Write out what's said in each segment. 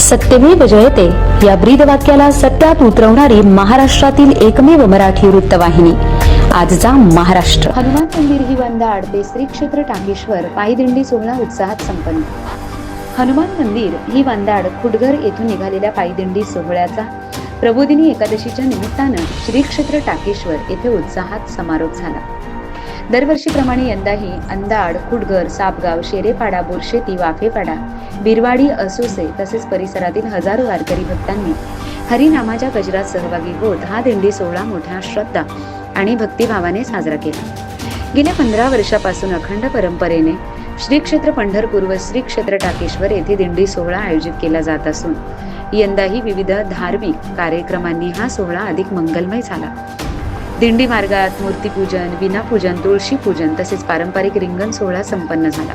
सत्यमेव जयते या ब्रीद वाक्याला सत्यात उतरवणारी महाराष्ट्रातील एकमेव मराठी वृत्तवाहिनी. आजचा महाराष्ट्र. हनुमान मंदिर ही वंदाड ते श्री क्षेत्र टाकेश्वर पायदिंडी सोहळा उत्साहात संपन्न. हनुमान मंदिर ही वंदाड खुडघर येथून निघालेल्या पायदिंडी सोहळ्याचा प्रबोधिनी एकादशीच्या निमित्तानं श्री क्षेत्र टाकेश्वर येथे उत्साहात समारोप झाला. दरवर्षीप्रमाणे यंदाही अंदाड खुडघर सापगाव शेरेपाडा बोरशेती वाफेपाडा बिरवाडी असोसे तसेच परिसरातील हजारो वारकरी भक्तांनी हरिनामाच्या गजरात सहभागी होत हा दिंडी सोहळा मोठ्या श्रद्धा आणि भक्तिभावाने साजरा केला. गेल्या पंधरा वर्षापासून अखंड परंपरेने श्री क्षेत्र पंढरपूर व श्री क्षेत्र टाकेश्वर येथे दिंडी सोहळा आयोजित केला जात असून यंदाही विविध धार्मिक कार्यक्रमांनी हा सोहळा अधिक मंगलमय झाला. दिंडी मार्गात मूर्तीपूजन विनापूजन तुळशीपूजन तसेच पारंपरिक रिंगण सोहळा संपन्न झाला.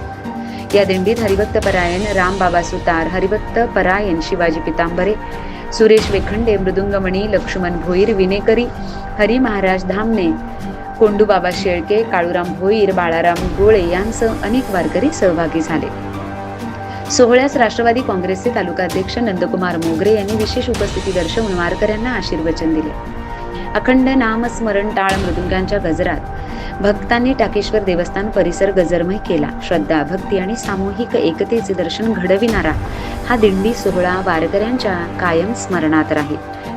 या दिंडीत हरिभक्त परायण रामबाबा सुतार हरिभक्त परायण शिवाजी पितांबरे सुरेश वेखंडे मृदुंगमणी लक्ष्मण भोईर विनेकरी हरी महाराज धामणे कोंडूबाबा शेळके काळूराम भोईर बाळाराम गोळे यांसह अनेक वारकरी सहभागी झाले. सोहळ्यास राष्ट्रवादी काँग्रेसचे तालुकाध्यक्ष नंदकुमार मोगरे यांनी विशेष उपस्थिती दर्शवून वारकऱ्यांना आशीर्वचन दिले. अखंड नामस्मरण टाळ मृदुंगांच्या गजरात. भक्तांनी टाकेश्वर देवस्थान परिसर गजरमय केला. श्रद्धा भक्ती आणि सामूहिक एकतेचे दर्शन घडविणारा हा दिंडी सोहळा वारकऱ्यांच्या कायम स्मरणात राहील.